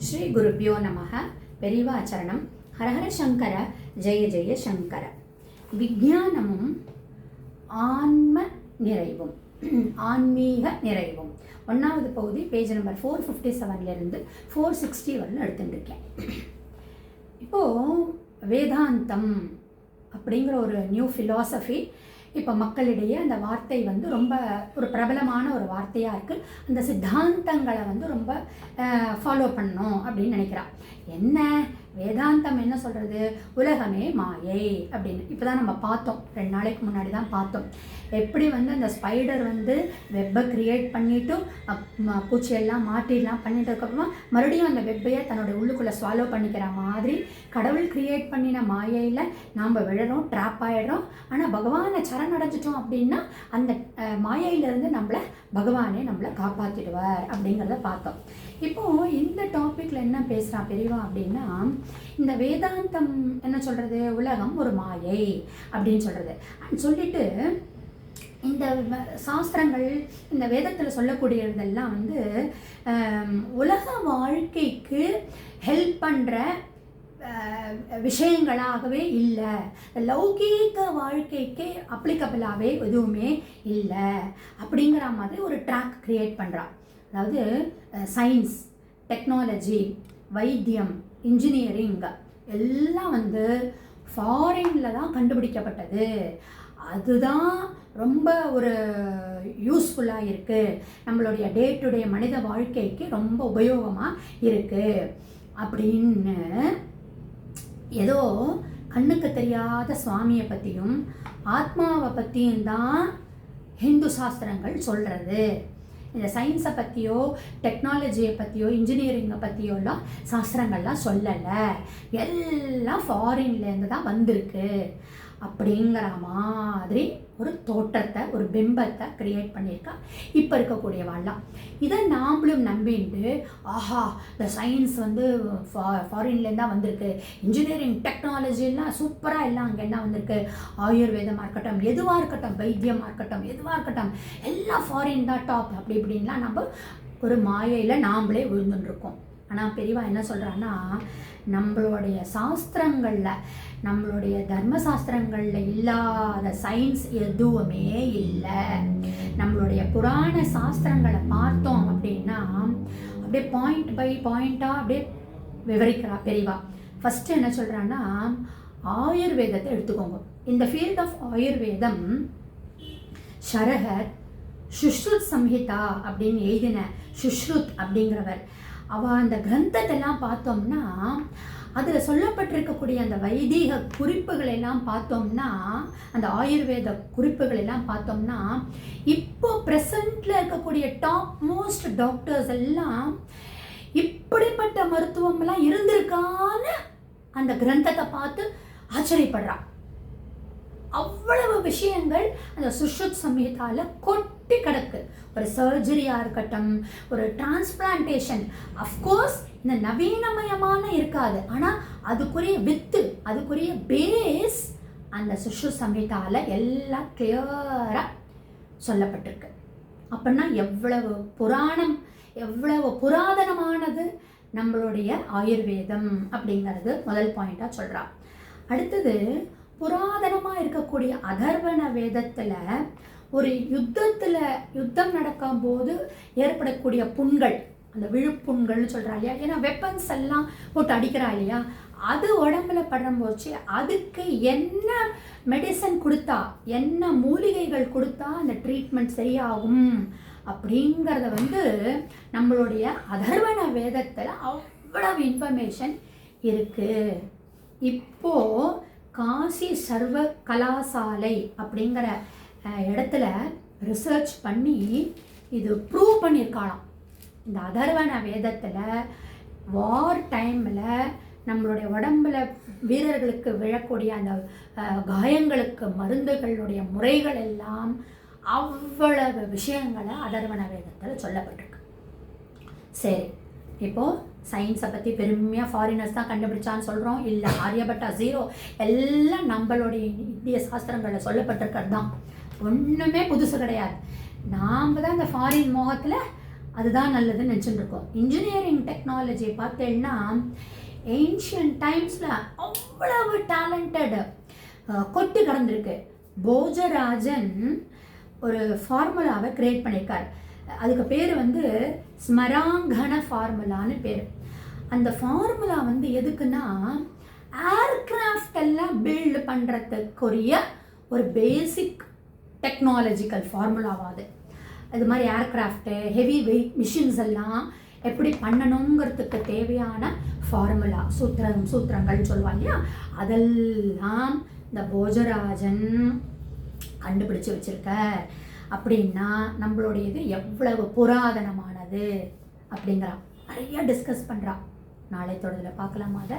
ஸ்ரீ குருப்பியோ நமக பெரிவாச்சரணம் ஹரஹர சங்கர. ஜெய ஜெய சங்கர. விஞ்ஞானமும் ஆன்ம நிறைவும். ஆன்மீக நிறைவும். ஒன்றாவது பகுதி பேஜ் நம்பர் ஃபோர் ஃபிஃப்டி செவன்லேருந்து ஃபோர் சிக்ஸ்டி வரலும் எடுத்துட்டுருக்கேன். இப்போது வேதாந்தம் அப்படிங்கிற ஒரு நியூ ஃபிலாசபி இப்போ மக்களிடையே அந்த வார்த்தை வந்து ரொம்ப ஒரு பிரபலமான ஒரு வார்த்தையாக இருக்குது அந்த சித்தாந்தங்களை வந்து ரொம்ப ஃபாலோ பண்ணணும் அப்படின்னு நினைக்கிறான் என்ன? வேதாந்தம் என்ன சொல்கிறது உலகமே மாயை அப்படின்னு. இப்போ தான் நம்ம பார்த்தோம். ரெண்டு நாளைக்கு முன்னாடி தான் பார்த்தோம். எப்படி வந்து அந்த ஸ்பைடர் வந்து வெப்பை க்ரியேட் பண்ணிவிட்டு பூச்சியெல்லாம் மாட்டிலாம் பண்ணிட்டதுக்கப்புறமா மறுபடியும் அந்த வெப்பையை தன்னோட உள்ளுக்குள்ளே ஸ்வாலோ பண்ணிக்கிற மாதிரி கடவுள் க்ரியேட் பண்ணின மாயையில் நாம் விழறோம் ட்ராப் ஆகிடுறோம் ஆனால் பகவானை சரணடைஞ்சிட்டோம் அப்படின்னா அந்த மாயையிலேருந்து நம்மளை பகவானே நம்மளை காப்பாற்றிடுவார் அப்படிங்கிறத பார்த்தோம். இப்போது இந்த டாப்பிக்கில் என்ன பேசுகிறான் பெரியவா அப்படின்னா இந்த வேதாந்தம் என்ன சொல்கிறது உலகம் ஒரு மாயை அப்படின்னு சொல்கிறது சொல்லிட்டு இந்த சாஸ்திரங்கள் இந்த வேதத்தில் சொல்லக்கூடியதெல்லாம் வந்து உலக வாழ்க்கைக்கு ஹெல்ப் பண்ணுற விஷயங்களாகவே இல்லை. லௌகீக வாழ்க்கைக்கு அப்ளிகபிளாகவே எதுவுமே இல்லை அப்படிங்கிற மாதிரி ஒரு ட்ராக் க்ரியேட் பண்ணுறான் அதாவது சயின்ஸ் டெக்னாலஜி வைத்தியம் இன்ஜினியரிங் எல்லாம் வந்து ஃபாரினில் தான் கண்டுபிடிக்கப்பட்டது. அதுதான் ரொம்ப ஒரு யூஸ்ஃபுல்லாக இருக்குது நம்மளுடைய டே டு டே மனித வாழ்க்கைக்கு ரொம்ப உபயோகமாக இருக்குது அப்படின்னு ஏதோ கண்ணுக்கு தெரியாத சுவாமியை பற்றியும் ஆத்மாவை பற்றியும் தான் ஹிந்து சாஸ்திரங்கள் சொல்கிறது இந்த சயின்ஸை பற்றியோ டெக்னாலஜியை பற்றியோ இன்ஜினியரிங்கை பற்றியோலாம் சாஸ்திரங்கள்லாம் சொல்லலை. எல்லாம் ஃபாரின்லேருந்து தான் வந்திருக்கு. அப்படிங்கிற மாதிரி ஒரு தோற்றத்தை ஒரு பிம்பத்தை கிரியேட் பண்ணியிருக்கா. இப்போ இருக்கக்கூடிய வாழலாம் இதை நாமளும் நம்பிண்டு ஆஹா இந்த சயின்ஸ் வந்து ஃபா ஃபாரின்லேருந்து தான் வந்திருக்கு. இன்ஜினியரிங் டெக்னாலஜிலாம் சூப்பராக எல்லாம் அங்கே என்ன வந்திருக்கு. ஆயுர்வேதமாக இருக்கட்டும் எதுவாக இருக்கட்டும் வைத்தியமாக இருக்கட்டும் எதுவாக இருக்கட்டும் எல்லாம் ஃபாரின் தான் டாப் அப்படி இப்படின்லாம் நம்ம ஒரு மாயையில் நாம்ளே விழுந்துட்டுருக்கோம் ஆனால் பெரியவா என்ன சொல்கிறான்னா நம்மளுடைய சாஸ்திரங்களில் நம்மளுடைய தர்ம சாஸ்திரங்களில் இல்லாத சயின்ஸ் எதுவுமே இல்லை. நம்மளுடைய புராண சாஸ்திரங்களை பார்த்தோம் அப்படின்னா அப்படியே பாயிண்ட் பை பாயிண்ட்டாக அப்படியே விவரிக்கிறா பெரியவா. ஃபஸ்ட்டு என்ன சொல்கிறான்னா ஆயுர்வேதத்தை எடுத்துக்கோங்க. இந்த ஃபீல்ட் ஆஃப் ஆயுர்வேதம் ஷரஹர் சுஷ்ருத் சம்ஹிதா அப்படின்னு எழுதின சுஷ்ருத் அப்படிங்கிறவர். அவள் அந்த கிரந்தத்தெல்லாம் பார்த்தோம்னா அதில் சொல்லப்பட்டிருக்கக்கூடிய அந்த வைதீக குறிப்புகள் எல்லாம் பார்த்தோம்னா அந்த ஆயுர்வேத குறிப்புகள் எல்லாம் பார்த்தோம்னா இப்போ ப்ரெசண்ட்டில் இருக்கக்கூடிய டாப் மோஸ்ட் டாக்டர்ஸ் எல்லாம் இப்படிப்பட்ட மருத்துவம்லாம் இருந்திருக்கான்னு அந்த கிரந்தத்தை பார்த்து ஆச்சரியப்படுறான் அவ்வளவு விஷயங்கள் அந்த சுஷ்ருத் சமயத்தால் கொட்டி கிடக்கு. ஒரு சர்ஜரியாக இருக்கட்டும் ஒரு டிரான்ஸ்பிளான்டேஷன் அஃப்கோர்ஸ் இந்த நவீனமயமான இருக்காது. ஆனால் அதுக்குரிய வித்து அதுக்குரிய பேஸ் அந்த சுஷ்ரு சமயத்தால் எல்லாம் கிளியராக சொல்லப்பட்டிருக்கு. அப்படின்னா எவ்வளவு புராணம் எவ்வளவு புராதனமானது நம்மளுடைய ஆயுர்வேதம் அப்படிங்கிறது முதல் பாயிண்டாக சொல்கிறா அடுத்தது புராதனமாக இருக்கக்கூடிய அதர்வன வேதத்தில் ஒரு யுத்தத்தில் யுத்தம் நடக்கும்போது ஏற்படக்கூடிய புண்கள் அந்த விழுப்புண்கள்னு சொல்கிறா இல்லையா? ஏன்னா வெப்பன்ஸ் எல்லாம் போட்டு அடிக்கிறா இல்லையா? அது உடம்புல படும்போச்சு. அதுக்கு என்ன மெடிசன் கொடுத்தா என்ன மூலிகைகள் கொடுத்தா அந்த ட்ரீட்மெண்ட் சரியாகும்? அப்படிங்கிறத வந்து நம்மளுடைய அதர்வன வேதத்தில் அவ்வளவு இன்ஃபர்மேஷன் இருக்குது இப்போது காசி சர்வ கலாசாலை அப்படிங்கிற இடத்துல ரிசர்ச் பண்ணி இது ப்ரூவ் பண்ணியிருக்காளாம். இந்த அதர்வன வேதத்தில் வார் டைமில் நம்மளுடைய உடம்புல வீரர்களுக்கு விழக்கூடிய அந்த காயங்களுக்கு மருந்துகளுடைய முறைகள் எல்லாம் அவ்வளவு விஷயங்களை அதர்வன வேதத்தில் சொல்லப்பட்டிருக்கு. சரி இப்போது சயின்ஸை பற்றி பெருமையாக ஃபாரினர்ஸ் தான் கண்டுபிடிச்சான்னு சொல்கிறோம் இல்லை ஆரியபட்டா ஜீரோ எல்லாம் நம்மளுடைய இந்திய சாஸ்திரங்களில் சொல்லப்பட்டிருக்கிறது தான். ஒன்றுமே புதுசு கிடையாது. நாம் தான் இந்த ஃபாரின் மோகத்தில் அதுதான் நல்லதுன்னு நினச்சிட்டு இருக்கோம் இன்ஜினியரிங் டெக்னாலஜி பார்த்தேன்னா ஏன்ஷியன் டைம்ஸில் அவ்வளவு டேலண்டடு கொட்டி கடந்திருக்கு. போஜராஜன் ஒரு ஃபார்முலாவை க்ரியேட் பண்ணியிருக்கார். அதுக்கு பேர் வந்து ஸ்மராங்கன ஃபார்முலான்னு பேர். அந்த ஃபார்முலா வந்து எதுக்குன்னா ஏர்கிராஃப்ட் எல்லாம் பில்டு பண்ணுறதுக்குரிய ஒரு பேசிக் டெக்னாலஜிக்கல் ஃபார்முலாவாது அது. மாதிரி ஏர்கிராஃப்ட்டு ஹெவி வெயிட் மிஷின்ஸ் எல்லாம் எப்படி பண்ணணுங்கிறதுக்கு தேவையான ஃபார்முலா சூத்திரம் சூத்திரங்கள் சொல்லுவாங்க இல்லையா? அதெல்லாம் இந்த போஜராஜன் கண்டுபிடிச்சு வச்சிருக்க அப்படின்னா நம்மளுடைய இது எவ்வளவு புராதனமானது? அப்படிங்கிறான். நிறைய டிஸ்கஸ் பண்ணுறான் நாளை தொடரில் பார்க்கலாமா அதை?